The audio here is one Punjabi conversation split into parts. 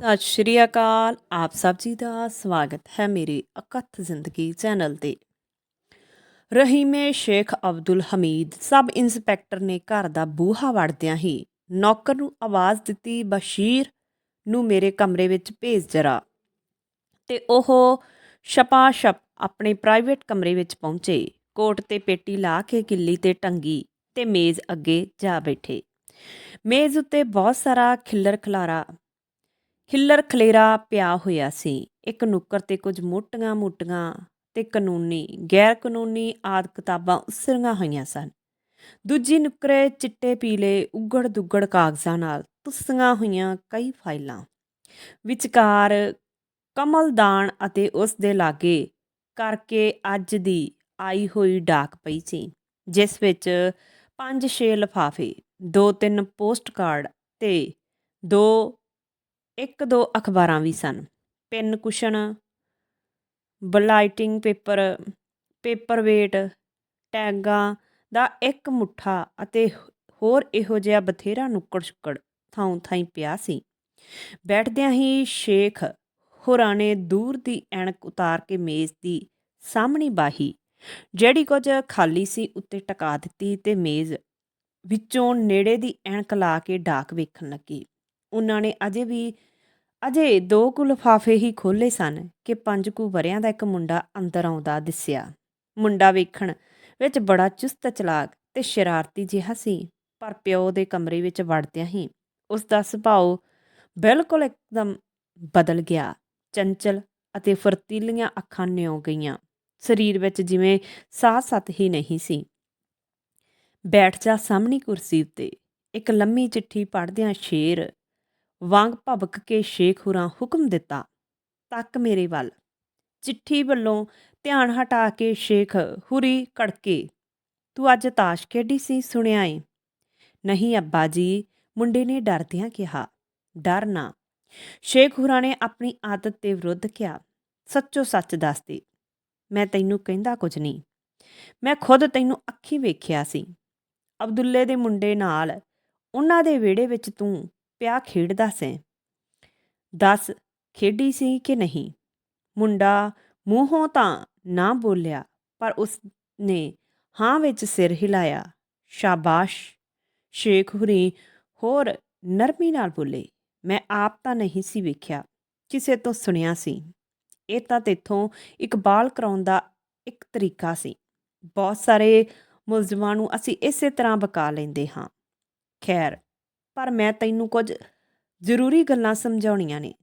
ਸਤਿ ਸ਼੍ਰੀ ਅਕਾਲ। ਆਪ ਸਭ ਜੀ ਦਾ ਸਵਾਗਤ ਹੈ ਮੇਰੇ ਅਕਥ ਜ਼ਿੰਦਗੀ ਚੈਨਲ ਤੇ। ਰਹੀਮੇ ਸ਼ੇਖ ਅਬਦੁਲ ਹਮੀਦ ਸਬ ਇੰਸਪੈਕਟਰ ਨੇ ਘਰ ਦਾ ਬੂਹਾ ਵੜਦਿਆਂ ਹੀ ਨੌਕਰ ਨੂੰ ਆਵਾਜ਼ ਦਿੱਤੀ, ਬਸ਼ੀਰ, ਨੂੰ ਮੇਰੇ ਕਮਰੇ ਵਿੱਚ ਭੇਜ ਜਰਾ। ਤੇ ਉਹ ਛਪਾ-ਛਪ ਆਪਣੇ ਪ੍ਰਾਈਵੇਟ ਕਮਰੇ ਵਿੱਚ ਪਹੁੰਚੇ। ਕੋਟ ਤੇ ਪੇਟੀ ਲਾ ਕੇ ਕਿੱਲੀ ਤੇ ਟੰਗੀ ਤੇ ਮੇਜ਼ ਅੱਗੇ ਜਾ ਬੈਠੇ। ਮੇਜ਼ ਉੱਤੇ ਬਹੁਤ ਸਾਰਾ ਖਿੱਲਰ ਖਲਾਰਾ ਖਿੱਲਰ ਖਲੇਰਾ ਪਿਆ ਹੋਇਆ ਸੀ। ਇੱਕ ਨੁੱਕਰ ਤੇ ਕੁਝ ਮੋਟੀਆਂ-ਮੋਟੀਆਂ ਤੇ ਕਾਨੂੰਨੀ ਗੈਰ ਕਾਨੂੰਨੀ ਆਦ ਕਿਤਾਬਾਂ ਉਸਰੀਆਂ ਹੋਈਆਂ ਸਨ। ਦੂਜੀ ਨੁੱਕਰੇ ਚਿੱਟੇ, ਪੀਲੇ ਉਗੜ ਦੁੱਗੜ ਕਾਗਜ਼ਾਂ ਨਾਲ ਤੁਸੀਆਂ ਹੋਈਆਂ ਕਈ ਫਾਈਲਾਂ। ਵਿਚਕਾਰ ਕਮਲਦਾਨ ਅਤੇ ਉਸ ਦੇ ਲਾਗੇ ਕਰਕੇ ਅੱਜ ਦੀ ਆਈ ਹੋਈ ਡਾਕ ਪਈ ਸੀ, ਜਿਸ ਵਿੱਚ ਪੰਜ ਛੇ ਲਿਫਾਫੇ ਦੋ ਤਿੰਨ ਪੋਸਟ ਕਾਰਡ ਤੇ ਦੋ ਇੱਕ ਦੋ ਅਖਬਾਰਾਂ ਵੀ ਸਨ। Pin cushion, blotting paper paper weight ਟੈਗਾਂ ਦਾ ਇੱਕ ਮੁੱਠਾ ਅਤੇ ਹੋਰ ਇਹੋ ਜਿਹਾ ਬਥੇਰਾ ਨੁੱਕੜ ਛੁੱਕੜ ਥਾਂ ਥਾਂ ਪਿਆ ਸੀ। ਬੈਠਦਿਆਂ ਹੀ ਸ਼ੇਖ ਹੋਰਾਂ ਨੇ ਦੂਰ ਦੀ ਐਣਕ ਉਤਾਰ ਕੇ ਮੇਜ਼ ਦੀ ਸਾਹਮਣੀ ਬਾਹੀ, ਜਿਹੜੀ ਕੁਝ ਖਾਲੀ ਸੀ ਉੱਤੇ ਟਕਾ ਦਿੱਤੀ ਤੇ ਮੇਜ਼ ਵਿੱਚੋਂ ਨੇੜੇ ਦੀ ਐਣਕ ਲਾ ਕੇ ਡਾਕ ਵੇਖਣ ਲੱਗੀ। ਉਹਨਾਂ ਨੇ ਅਜੇ ਵੀ ਅਜੇ ਦੋ ਕੁ ਲਿਫਾਫੇ ਹੀ ਖੋਲੇ ਸਨ ਕਿ ਪੰਜ ਕੁ ਵਰਿਆਂ ਦਾ ਇੱਕ ਮੁੰਡਾ ਅੰਦਰ ਆਉਂਦਾ ਦਿਸਿਆ। ਮੁੰਡਾ ਵੇਖਣ ਵਿੱਚ ਬੜਾ ਚੁਸਤ, ਚਲਾਕ ਤੇ ਸ਼ਰਾਰਤੀ ਜਿਹਾ ਸੀ, ਪਰ ਪਿਓ ਦੇ ਕਮਰੇ ਵਿੱਚ ਵੜਦਿਆਂ ਹੀ ਉਸ ਦਾ ਸੁਭਾਅ ਬਿਲਕੁਲ ਇੱਕਦਮ ਬਦਲ ਗਿਆ। ਚੰਚਲ ਅਤੇ ਫਰਤੀਲੀਆਂ ਅੱਖਾਂ ਨਿਉ ਗਈਆਂ। ਸਰੀਰ ਵਿੱਚ ਜਿਵੇਂ ਸਾਹ ਸਤ ਹੀ ਨਹੀਂ ਸੀ। ਬੈਠ ਜਾ ਸਾਹਮਣੀ ਕੁਰਸੀ ਉੱਤੇ ਇੱਕ ਲੰਮੀ ਚਿੱਠੀ ਪੜ੍ਹਦਿਆਂ ਸ਼ੇਰ ਵਾਂਗ ਭਬਕ ਕੇ ਸ਼ੇਖ ਹੁਰਾਂ ਹੁਕਮ ਦਿੱਤਾ, ਤੱਕ ਮੇਰੇ ਵੱਲ। ਚਿੱਠੀ ਵੱਲੋਂ ਧਿਆਨ ਹਟਾ ਕੇ ਸ਼ੇਖ ਹੁਰੀ ਕੜਕੇ, ਤੂੰ ਅੱਜ ਤਾਸ਼ ਖੇਡੀ ਸੀ, ਸੁਣਿਆ ਏ? ਨਹੀਂ ਅੱਬਾ ਜੀ, ਮੁੰਡੇ ਨੇ ਡਰਦਿਆਂ ਕਿਹਾ, ਡਰ ਨਾ। ਸ਼ੇਖ ਹੁਰਾਂ ਨੇ ਆਪਣੀ ਆਦਤ ਦੇ ਵਿਰੁੱਧ ਕਿਹਾ, ਸੱਚੋ ਸੱਚ ਦੱਸ ਦੇ, ਮੈਂ ਤੈਨੂੰ ਕਹਿੰਦਾ ਕੁਝ ਨਹੀਂ। ਮੈਂ ਖੁਦ ਤੈਨੂੰ ਅੱਖੀ ਵੇਖਿਆ ਸੀ। ਅਬਦੁੱਲੇ ਦੇ ਮੁੰਡੇ ਨਾਲ, ਉਹਨਾਂ ਦੇ ਵਿਹੜੇ ਵਿੱਚ ਤੂੰ ਪਿਆ ਖੇਡਦਾ ਸੈਂ। ਦੱਸ ਖੇਡੀ ਸੀ ਕਿ ਨਹੀਂ? ਮੁੰਡਾ ਮੂੰਹੋਂ ਤਾਂ ਨਾ ਬੋਲਿਆ, ਪਰ ਉਸ ਨੇ ਹਾਂ ਵਿੱਚ ਸਿਰ ਹਿਲਾਇਆ। ਸ਼ਾਬਾਸ਼! ਸ਼ੇਖ ਹੁਰੀ ਹੋਰ ਨਰਮੀ ਨਾਲ ਬੋਲੇ, ਮੈਂ ਆਪ ਤਾਂ ਨਹੀਂ ਸੀ ਵੇਖਿਆ, ਕਿਸੇ ਤੋਂ ਸੁਣਿਆ ਸੀ। ਇਹ ਤਾਂ ਤੇਥੋਂ ਇਕਬਾਲ ਕਰਾਉਣ ਦਾ ਇੱਕ ਤਰੀਕਾ ਸੀ। ਬਹੁਤ ਸਾਰੇ ਮੁਲਜ਼ਮਾਂ ਨੂੰ ਅਸੀਂ ਇਸੇ ਤਰ੍ਹਾਂ ਬਕਾ ਲੈਂਦੇ ਹਾਂ। ਖੈਰ ਪਰ ਮੈਂ ਤੈਨੂੰ ਕੁਝ ਜ਼ਰੂਰੀ ਗੱਲਾਂ ਸਮਝਾਉਣੀਆਂ ਨੇ।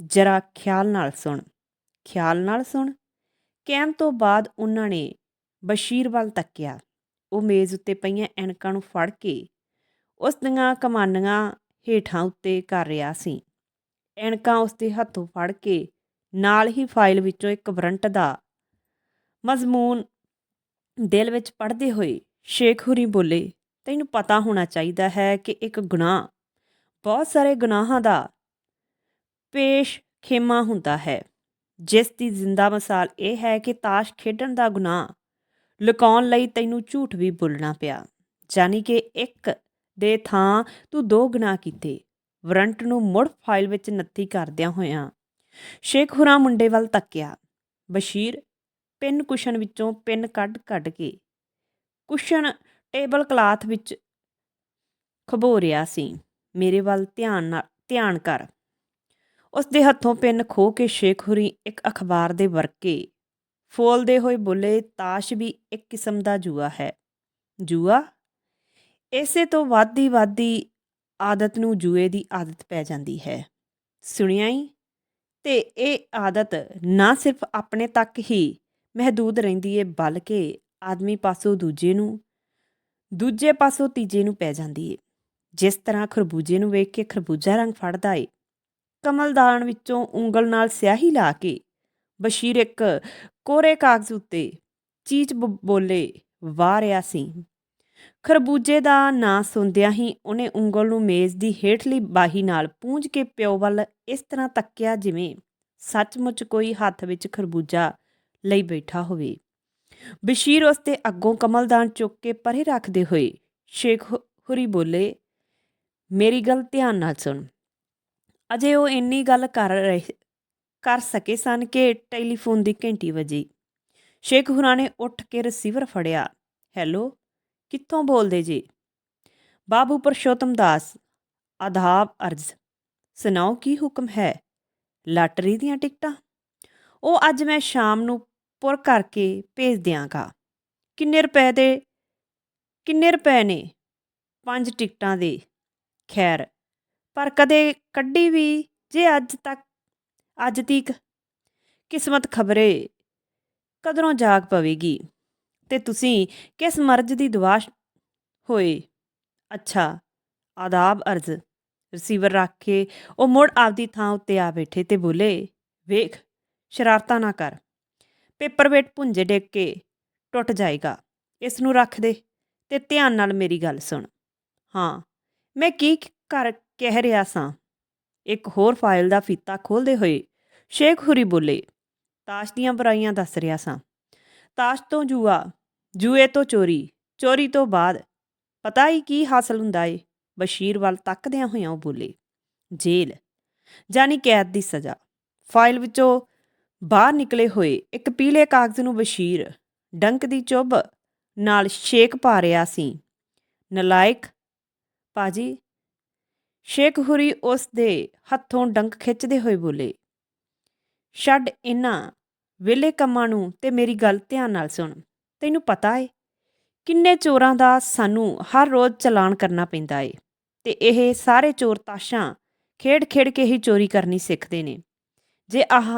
ਜਰਾ ਖਿਆਲ ਨਾਲ ਸੁਣ। ਖਿਆਲ ਨਾਲ ਸੁਣ। ਕਹਿਣ ਤੋਂ ਬਾਅਦ ਉਹਨਾਂ ਨੇ ਬਸ਼ੀਰ ਵੱਲ ਤੱਕਿਆ। ਉਹ ਮੇਜ਼ ਉੱਤੇ ਪਈਆਂ ਐਨਕਾਂ ਨੂੰ ਫੜ ਕੇ ਉਸ ਦੀਆਂ ਕਮਾਨੀਆਂ ਹੇਠਾਂ ਉੱਤੇ ਕਰ ਰਿਹਾ ਸੀ। ਐਨਕਾਂ ਉਸ ਦੇ ਹੱਥੋਂ ਫੜ ਕੇ ਨਾਲ ਹੀ ਫਾਈਲ ਵਿੱਚੋਂ ਇੱਕ ਵਰੰਟ ਦਾ ਮਜ਼ਮੂਨ ਦਿਲ ਵਿੱਚ ਪੜ੍ਹਦੇ ਹੋਏ ਸ਼ੇਖ ਹੁਰੀ ਬੋਲੇ ਤੈਨੂੰ ਪਤਾ ਹੋਣਾ ਚਾਹੀਦਾ ਹੈ ਕਿ ਇੱਕ ਗੁਨਾਹ ਬਹੁਤ ਸਾਰੇ ਗੁਨਾਹਾਂ ਦਾ ਪੇਸ਼ ਖੇਮਾ ਹੁੰਦਾ ਹੈ। ਜਿਸ ਦੀ ਜ਼ਿੰਦਾ ਮਿਸਾਲ ਇਹ ਹੈ ਕਿ ਤਾਸ਼ ਖੇਡਣ ਦਾ ਗੁਨਾਹ ਲੁਕਾਉਣ ਲਈ ਤੈਨੂੰ ਝੂਠ ਵੀ ਬੋਲਣਾ ਪਿਆ। ਜਾਨੀ ਕਿ ਇੱਕ ਦੇ ਥਾਂ ਤੂੰ ਦੋ ਗੁਨਾਹ ਕੀਤੇ। ਵਰੰਟ ਨੂੰ ਮੁੜ ਫਾਈਲ ਵਿੱਚ ਨੱਥੀ ਕਰਦਿਆਂ ਹੋਇਆਂ ਸ਼ੇਖ ਹੁਰਾ ਮੁੰਡੇ ਵੱਲ ਤੱਕਿਆ। ਬਸ਼ੀਰ ਪਿੰਨ ਕੁਸ਼ਨ ਵਿੱਚੋਂ ਪਿੰਨ ਕੱਢ ਕੱਢ ਕੇ ਕੁਸ਼ਨ ਟੇਬਲ ਕਲਾਥ ਵਿੱਚ ਖਬੋਰਿਆ ਸੀ। ਮੇਰੇ ਵੱਲ ਧਿਆਨ ਨਾਲ ਧਿਆਨ ਕਰ। ਉਸ ਦੇ ਹੱਥੋਂ ਪਿੰਨ ਖੋ ਕੇ ਸ਼ੇਖ ਹੁਰੀ ਇੱਕ ਅਖਬਾਰ ਦੇ ਵਰਕੇ। ਫੋਲਦੇ ਹੋਏ ਬੋਲੇ, ਤਾਸ਼ ਵੀ ਇੱਕ ਕਿਸਮ ਦਾ ਜੂਆ ਹੈ। ਜੂਆ? ਇਸੇ ਤੋਂ ਵਾਦੀ ਵਾਦੀ ਆਦਤ ਨੂੰ ਜੂਏ ਦੀ ਆਦਤ ਪੈ ਜਾਂਦੀ ਹੈ। ਸੁਣਿਆ ਹੀ ਤੇ ਇਹ ਆਦਤ ਨਾ ਸਿਰਫ ਆਪਣੇ ਤੱਕ ਹੀ ਮਹਦੂਦ ਰਹਿੰਦੀ ਏ, ਬਲਕਿ ਆਦਮੀ ਪਾਸੋਂ ਦੂਜੇ ਨੂੰ ਦੂਜੇ ਪਾਸੋਂ ਤੀਜੇ ਨੂੰ ਪੈ ਜਾਂਦੀ ਏ। ਜਿਸ ਤਰ੍ਹਾਂ ਖਰਬੂਜੇ ਨੂੰ ਵੇਖ ਕੇ ਖਰਬੂਜਾ ਰੰਗ ਫੜਦਾ ਏ। ਕਮਲਦਾਨ ਵਿੱਚੋਂ ਉਂਗਲ ਨਾਲ ਸਿਆਹੀ ਲਾ ਕੇ ਬਸ਼ੀਰ ਇੱਕ ਕੋਰੇ ਕਾਗਜ਼ ਉੱਤੇ ਚੀਚ ਬੋਲੇ, ਵਾਹ ਰਿਆ ਸੀ ਖਰਬੂਜੇ ਦਾ ਨਾਂ ਸੁਣਦਿਆਂ ਹੀ ਉਹਨੇ ਉਂਗਲ ਨੂੰ ਮੇਜ਼ ਦੀ ਹੇਠਲੀ ਬਾਹੀ ਨਾਲ ਪੂੰਝ ਕੇ ਪਿਓ ਵੱਲ ਇਸ ਤਰ੍ਹਾਂ ਤੱਕਿਆ ਜਿਵੇਂ ਸੱਚਮੁੱਚ ਕੋਈ ਹੱਥ ਵਿੱਚ ਖਰਬੂਜਾ ਲਈ ਬੈਠਾ ਹੋਵੇ। ਬਸ਼ੀਰ ਉਸ ਤੇ ਅੱਗੋਂ ਕਮਲਦਾਨ ਚੁੱਕ ਕੇ ਪਰੇ ਰੱਖਦੇ ਹੋਏ ਸ਼ੇਖ ਹੁਰੀ ਬੋਲੇ, ਮੇਰੀ ਗੱਲ ਧਿਆਨ ਨਾਲ ਸੁਣ। ਅਜੇ ਉਹ ਇੰਨੀ ਗੱਲ ਕਰ ਰਹੇ, ਕਰ ਸਕੇ ਸਨ ਕਿ ਟੈਲੀਫੋਨ ਦੀ ਘੰਟੀ ਵੱਜੀ। ਸ਼ੇਖ ਹੁਰਾਂ ਨੇ ਉੱਠ ਕੇ ਰਿਸੀਵਰ ਫੜਿਆ। ਹੈਲੋ, ਕਿੱਥੋਂ ਬੋਲਦੇ ਜੀ? ਬਾਬੂ ਪਰਸ਼ੋਤਮ ਦਾਸ, ਆਦਾਬ ਅਰਜ਼। ਸੁਣਾਓ ਕੀ ਹੁਕਮ ਹੈ? ਲਾਟਰੀ ਦੀਆਂ ਟਿਕਟਾਂ? ਉਹ ਅੱਜ ਮੈਂ ਸ਼ਾਮ ਨੂੰ ਪੁਰ ਕਰਕੇ ਭੇਜ ਦਿਆਂਗਾ। ਕਿੰਨੇ ਰੁਪਏ ਦੇ? ਕਿੰਨੇ ਰੁਪਏ ਨੇ? ਪੰਜ ਟਿਕਟਾਂ ਦੇ। ਖੈਰ, ਪਰ ਕਦੇ ਕੱਢੀ ਵੀ ਜੇ ਅੱਜ ਤੱਕ, ਅੱਜ ਤੀਕ ਕਿਸਮਤ ਖਬਰੇ ਕਦਰੋਂ ਜਾਗ ਪਵੇਗੀ? ਤੇ ਤੁਸੀਂ ਕਿਸ ਮਰਜ਼ ਦੀ ਦੁਆ ਹੋਏ? ਅੱਛਾ, ਆਦਾਬ ਅਰਜ਼। ਰਿਸੀਵਰ ਰੱਖ ਕੇ ਉਹ ਮੁੜ ਆਪਦੀ ਥਾਂ ਉੱਤੇ ਆ ਬੈਠੇ ਤੇ ਬੋਲੇ, ਵੇਖ, ਸ਼ਰਾਰਤਾਂ ਨਾ ਕਰ। ਪੇਪਰਵੇਟ ਭੁੰਜੇ ਡੇਕ ਕੇ ਟੁੱਟ ਜਾਏਗਾ। ਇਸ ਨੂੰ ਰੱਖ ਦੇ ਤੇ ਧਿਆਨ ਨਾਲ ਮੇਰੀ ਗੱਲ ਸੁਣ। ਹਾਂ, ਮੈਂ ਕੀ ਕਰ ਕਹਿ ਰਿਹਾ ਸਾਂ? ਇੱਕ ਹੋਰ ਫਾਈਲ ਦਾ ਫੀਤਾ ਖੋਲਦੇ ਹੋਏ ਸ਼ੇਖ ਹੁਰੀ ਬੋਲੇ, ਤਾਸ਼ ਦੀਆਂ ਬੁਰਾਈਆਂ ਦੱਸ ਰਿਹਾ ਸਾਂ। ਤਾਸ਼ ਤੋਂ ਜੂਆ, ਜੂਏ ਤੋਂ ਚੋਰੀ ਚੋਰੀ ਤੋਂ ਬਾਅਦ ਪਤਾ ਹੀ ਕੀ ਹਾਸਲ ਹੁੰਦਾ ਏ? ਬਸ਼ੀਰ ਵੱਲ ਤੱਕਦਿਆਂ ਹੋਇਆਂ ਉਹ ਬੋਲੇ ਜੇਲ੍ਹ ਜਾਨੀ ਕੈਦ ਦੀ ਸਜ਼ਾ। ਫਾਈਲ ਵਿੱਚੋਂ ਬਾਹਰ ਨਿਕਲੇ ਹੋਏ ਇੱਕ ਪੀਲੇ ਕਾਗਜ਼ ਨੂੰ ਬਸ਼ੀਰ ਡੰਕ ਦੀ ਚੁੱਭ ਨਾਲ ਸ਼ੇਕ ਪਾ ਰਿਹਾ ਸੀ। ਨਲਾਇਕ ਪਾਜੀ ਸ਼ੇਖ ਹੁਰੀ ਉਸ ਦੇ ਹੱਥੋਂ ਡੰਕ ਖਿੱਚਦੇ ਹੋਏ ਬੋਲੇ, ਛੱਡ ਇਹਨਾਂ ਵਿਲੇ ਕੰਮਾਂ ਨੂੰ ਤੇ ਮੇਰੀ ਗੱਲ ਧਿਆਨ ਨਾਲ ਸੁਣ। ਤੈਨੂੰ ਪਤਾ ਏ, ਕਿੰਨੇ ਚੋਰਾਂ ਦਾ ਸਾਨੂੰ ਹਰ ਰੋਜ਼ ਚਲਾਨ ਕਰਨਾ ਪੈਂਦਾ ਏ ਤੇ ਇਹ ਸਾਰੇ ਚੋਰ ਤਾਸ਼ਾਂ ਖੇਡ ਖੇਡ ਕੇ ਹੀ ਚੋਰੀ ਕਰਨੀ ਸਿੱਖਦੇ ਨੇ। ਜੇ ਆਹ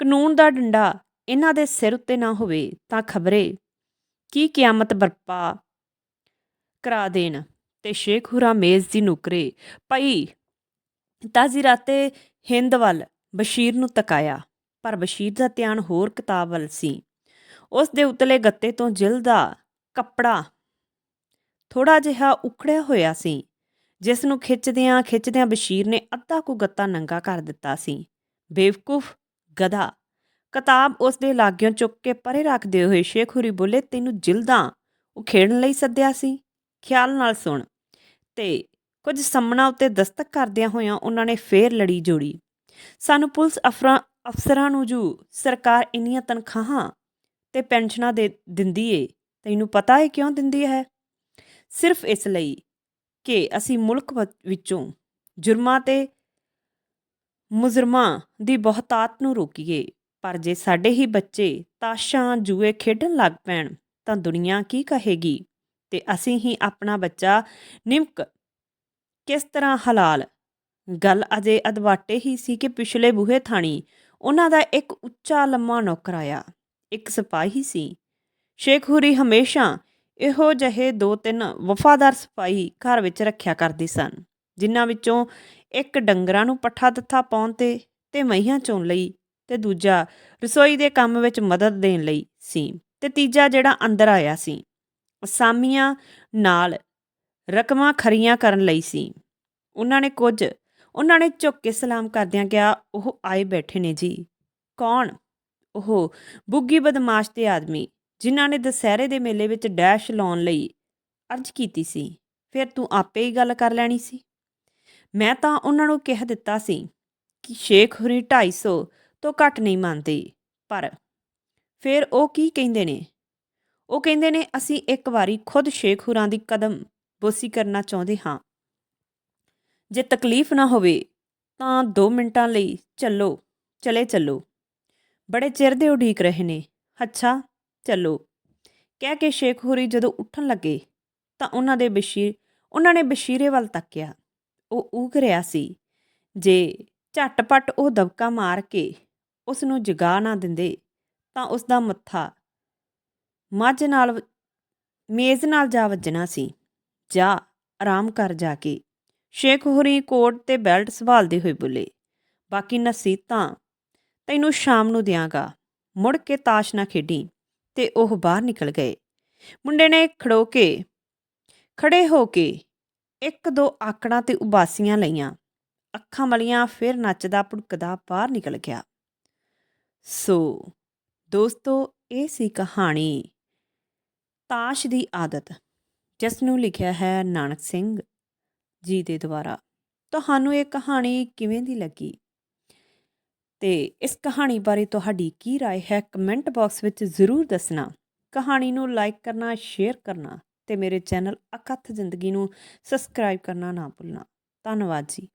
ਕਾਨੂੰਨ ਦਾ ਡੰਡਾ ਇਹਨਾਂ ਦੇ ਸਿਰ ਉੱਤੇ ਨਾ ਹੋਵੇ ਤਾਂ ਖਬਰੇ ਕੀ ਕਿਆਮਤ ਬਰਪਾ ਕਰਾ ਦੇਣ। ਤੇ ਸ਼ੇਖ ਹੁਰਾ ਮੇਜ਼ ਦੀ ਨੁਕਰੇ ਪਈ ਤਾਜ਼ੀ ਰਾਤੇ ਹਿੰਦ ਵੱਲ ਬਸ਼ੀਰ ਨੂੰ ਤਕਾਇਆ, ਪਰ ਬਸ਼ੀਰ ਦਾ ਧਿਆਨ ਹੋਰ ਕਿਤਾਬ ਵੱਲ ਸੀ। ਉਸ ਦੇ ਉਤਲੇ ਗੱਤੇ ਤੋਂ ਜਿਲ ਦਾ ਕੱਪੜਾ ਥੋੜਾ ਜਿਹਾ ਉਖੜਿਆ ਹੋਇਆ ਸੀ, ਜਿਸ ਨੂੰ ਖਿੱਚਦਿਆਂ ਖਿੱਚਦਿਆਂ ਬਸ਼ੀਰ ਨੇ ਅੱਧਾ ਕੁ ਗੱਤਾ ਨੰਗਾ ਕਰ ਦਿੱਤਾ ਸੀ। ਬੇਵਕੂਫ ਗਧਾ। ਕਿਤਾਬ ਉਸ ਦੇ ਲਾਗਿਓਂ ਚੁੱਕ ਕੇ ਪਰੇ ਰੱਖਦੇ ਹੋਏ ਸ਼ੇਖ ਹੁਰੀ ਬੋਲੇ, ਤੈਨੂੰ ਜਿਲਦਾਂ ਉਹ ਖੇਡਣ ਲਈ ਸੱਦਿਆ ਸੀ। ਖਿਆਲ ਨਾਲ ਸੁਣ। ਤੇ ਕੁਝ ਸੰਮਣਾ ਉੱਤੇ ਦਸਤਕ ਕਰਦਿਆਂ ਹੋਇਆਂ ਉਹਨਾਂ ਨੇ ਫੇਰ ਲੜੀ ਜੋੜੀ। ਸਾਨੂੰ ਪੁਲਿਸ ਅਫਰਾਂ, ਅਫਸਰਾਂ ਨੂੰ ਜੂ, ਸਰਕਾਰ ਇੰਨੀਆਂ ਤਨਖਾਹਾਂ ਤੇ ਪੈਨਸ਼ਨਾਂ ਦੇ ਦਿੰਦੀ ਏ। ਤੈਨੂੰ ਪਤਾ ਏ ਕਿਉਂ ਦਿੰਦੀ ਹੈ? ਸਿਰਫ ਇਸ ਲਈ ਕਿ ਅਸੀਂ ਮੁਲਕ ਵਿੱਚੋਂ ਜੁਰਮਾਂ ਤੇ ਮੁਜਰਮਾਂ ਦੀ ਬਹੁਤਾਤ ਨੂੰ ਰੋਕੀਏ। ਪਰ ਜੇ ਸਾਡੇ ਹੀ ਬੱਚੇ ਤਾਸ਼ਾਂ ਜੂਏ ਖੇਡਣ ਲੱਗ ਪੈਣ, ਤਾਂ ਦੁਨੀਆ ਕੀ ਕਹੇਗੀ? ਤੇ ਅਸੀਂ ਹੀ ਆਪਣਾ ਬੱਚਾ ਨਿਮਕ ਕਿਸ ਤਰ੍ਹਾਂ ਹਲਾਲ? ਗੱਲ ਅਜੇ ਅਦਵਾਟੇ ਹੀ ਸੀ ਕਿ ਪਿਛਲੇ ਬੂਹੇ ਥਾਣੀ ਉਹਨਾਂ ਦਾ ਇੱਕ ਉੱਚਾ ਲੰਮਾ ਨੌਕਰ ਆਇਆ। ਇੱਕ ਸਿਪਾਹੀ ਸੀ। ਸ਼ੇਖ ਹੁਰੀ ਹਮੇਸ਼ਾ ਇਹੋ ਜਿਹੇ ਦੋ ਤਿੰਨ ਵਫਾਦਾਰ ਸਿਪਾਹੀ ਘਰ ਵਿੱਚ ਰੱਖਿਆ ਕਰਦੇ ਸਨ। ਜਿਨ੍ਹਾਂ ਵਿੱਚੋਂ ਇੱਕ ਡੰਗਰਾਂ ਨੂੰ ਪੱਠਾ ਦਿੱਥਾ ਪਾਉਣ ਤੇ ਤੇ ਮਹੀਆਂ ਚੋਣ ਲਈ ਤੇ ਦੂਜਾ ਰਸੋਈ ਦੇ ਕੰਮ ਵਿੱਚ ਮਦਦ ਦੇਣ ਲਈ ਸੀ ਤੇ ਤੀਜਾ ਜਿਹੜਾ ਅੰਦਰ ਆਇਆ ਸੀ, ਅਸਾਮੀਆਂ ਨਾਲ ਰਕਮਾਂ ਖਰੀਆਂ ਕਰਨ ਲਈ ਸੀ। ਉਹਨਾਂ ਨੇ ਕੁਝ, ਉਹਨਾਂ ਨੇ ਝੁੱਕ ਕੇ ਸਲਾਮ ਕਰਦਿਆਂ ਕਿਹਾ, ਉਹ ਆਏ ਬੈਠੇ ਨੇ ਜੀ। ਕੌਣ? ਉਹ ਬੁੱਗੀ ਬਦਮਾਸ਼ ਦੇ ਆਦਮੀ, ਜਿਨ੍ਹਾਂ ਨੇ ਦਸਹਿਰੇ ਦੇ ਮੇਲੇ ਵਿੱਚ ਡੈਸ਼ ਲਾਉਣ ਲਈ ਅਰਜ਼ ਕੀਤੀ ਸੀ। ਫਿਰ ਤੂੰ ਆਪੇ ਹੀ ਗੱਲ ਕਰ ਲੈਣੀ ਸੀ? ਮੈਂ ਤਾਂ ਉਹਨਾਂ ਨੂੰ ਕਹਿ ਦਿੱਤਾ ਸੀ ਕਿ ਸ਼ੇਖ ਹੁਰੀ 250 ਤੋਂ ਘੱਟ ਨਹੀਂ ਮੰਨਦੇ। ਪਰ ਫਿਰ ਉਹ ਕੀ ਕਹਿੰਦੇ ਨੇ? ਉਹ ਕਹਿੰਦੇ ਨੇ, ਅਸੀਂ ਇੱਕ ਵਾਰੀ ਖੁਦ ਸ਼ੇਖ ਹੁਰਾਂ ਦੀ ਕਦਮ ਬੋਸੀ ਕਰਨਾ ਚਾਹੁੰਦੇ ਹਾਂ। ਜੇ ਤਕਲੀਫ ਨਾ ਹੋਵੇ, ਤਾਂ 2 ਮਿੰਟਾਂ ਲਈ ਚੱਲੋ, ਚਲੇ ਚੱਲੋ। ਬੜੇ ਚਿਰ ਦੇ ਉਡੀਕ ਰਹੇ ਨੇ। ਅੱਛਾ, ਚੱਲੋ। ਕਹਿ ਕੇ ਸ਼ੇਖ ਹੁਰੀ ਜਦੋਂ ਉੱਠਣ ਲੱਗੇ, ਤਾਂ ਉਹਨਾਂ ਦੇ ਬਸ਼ੀਰ ਉਹਨਾਂ ਨੇ ਬਸ਼ੀਰੇ ਵੱਲ ਤੱਕਿਆ ਉਹ ਊਗ ਰਿਹਾ ਸੀ। ਜੇ ਝਟਪਟ ਉਹ ਦਬਕਾ ਮਾਰ ਕੇ ਉਸ ਨੂੰ ਜਗਾ ਨਾ ਦਿੰਦੇ ਤਾਂ ਉਸ ਦਾ ਮੱਥਾ ਮੱਝ ਨਾਲ, ਮੇਜ਼ ਨਾਲ ਜਾ ਵੱਜਣਾ ਸੀ। ਜਾ ਆਰਾਮ ਕਰ ਜਾ ਕੇ ਸ਼ੇਖ ਹੁਰੀ ਕੋਟ ਤੇ ਬੈਲਟ ਸੰਭਾਲਦੇ ਹੋਏ ਬੋਲੇ, ਬਾਕੀ ਨਸੀਤਾਂ ਤੈਨੂੰ ਸ਼ਾਮ ਨੂੰ ਦਿਆਂਗਾ। ਮੁੜ ਕੇ ਤਾਸ਼ ਨਾ ਖੇਡੀ ਤੇ ਉਹ ਬਾਹਰ ਨਿਕਲ ਗਏ। ਮੁੰਡੇ ਨੇ ਖੜੋ ਕੇ, ਖੜੇ ਹੋ ਕੇ ਇੱਕ ਦੋ ਆਕੜਾਂ ਤੇ ਉਬਾਸੀਆਂ ਲਈਆਂ। ਅੱਖਾਂ ਵਾਲੀਆਂ ਫਿਰ ਨੱਚਦਾ ਭੁੜਕਦਾ ਬਾਹਰ ਨਿਕਲ ਗਿਆ। ਸੋ, ਦੋਸਤੋ, ਇਹ ਸੀ ਕਹਾਣੀ ਤਾਸ਼ ਦੀ ਆਦਤ, ਜਿਸ ਨੂੰ ਲਿਖਿਆ ਹੈ ਨਾਨਕ ਸਿੰਘ ਜੀ ਦੇ ਦੁਆਰਾ। ਤੁਹਾਨੂੰ ਇਹ ਕਹਾਣੀ ਕਿਵੇਂ ਦੀ ਲੱਗੀ? ਤੇ ਇਸ ਕਹਾਣੀ ਬਾਰੇ ਤੁਹਾਡੀ ਕੀ رائے ਹੈ? ਕਮੈਂਟ ਬਾਕਸ ਵਿੱਚ ਜ਼ਰੂਰ ਦੱਸਣਾ। ਕਹਾਣੀ ਨੂੰ ਲਾਈਕ ਕਰਨਾ, ਸ਼ੇਅਰ ਕਰਨਾ ਤੇ ਮੇਰੇ ਚੈਨਲ ਅਕਥ ਜ਼ਿੰਦਗੀ ਨੂੰ ਸਬਸਕ੍ਰਾਈਬ ਕਰਨਾ ਨਾ ਭੁੱਲਣਾ। ਧੰਨਵਾਦ ਜੀ।